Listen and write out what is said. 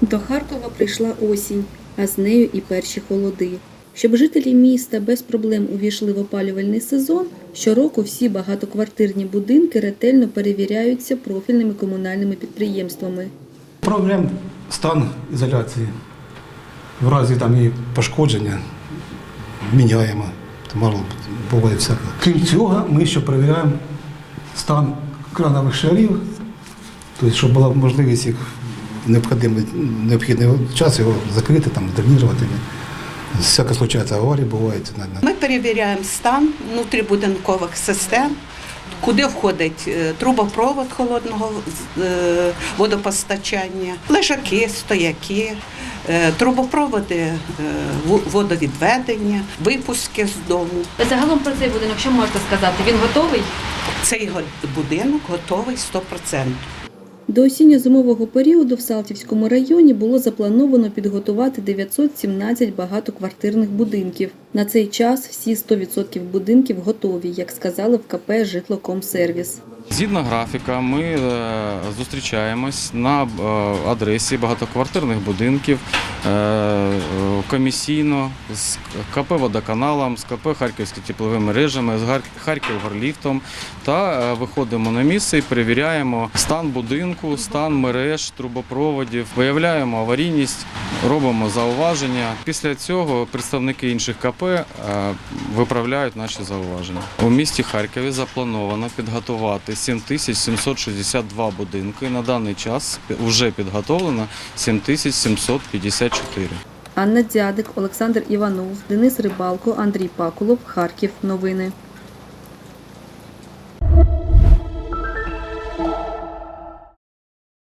До Харкова прийшла осінь, а з нею і перші холоди. Щоб жителі міста без проблем увійшли в опалювальний сезон, щороку всі багатоквартирні будинки ретельно перевіряються профільними комунальними підприємствами. Проведемо стан ізоляції. В разі там її пошкодження міняємо. Мало буває всяке. Крім цього, ми ще перевіряємо стан кранових шарів, тобто, щоб була можливість їх необхідний, необхідний час його закрити, там, дренірувати. Всяке случається аварії бувають. Ми перевіряємо стан внутрібудинкових систем, куди входить е, трубопровод холодного е, водопостачання, лежаки, стояки, е, трубопроводи водовідведення, випуски з дому. Загалом про цей будинок, що можете сказати? Він готовий? Цей будинок готовий 100%. До осінньо-зимового періоду в Салтівському районі було заплановано підготувати 917 багатоквартирних будинків. На цей час всі 100% будинків готові, як сказали в КП «Житлокомсервіс». Згідно графіка, ми е, зустрічаємось на е, адресі багатоквартирних будинків е, комісійно з КП водоканалом, з КП Харківські теплові мережами, з Харківгорліфтом та виходимо на місце і перевіряємо стан будинку, стан мереж, трубопроводів, виявляємо аварійність, робимо зауваження. Після цього представники інших КП е, виправляють наші зауваження. У місті Харкові заплановано підготувати 7762 будинки. На даний час вже підготовлено 7754. Анна Дзядик, Олександр Іванов, Денис Рибалко, Андрій Пакулов, Харків. Новини.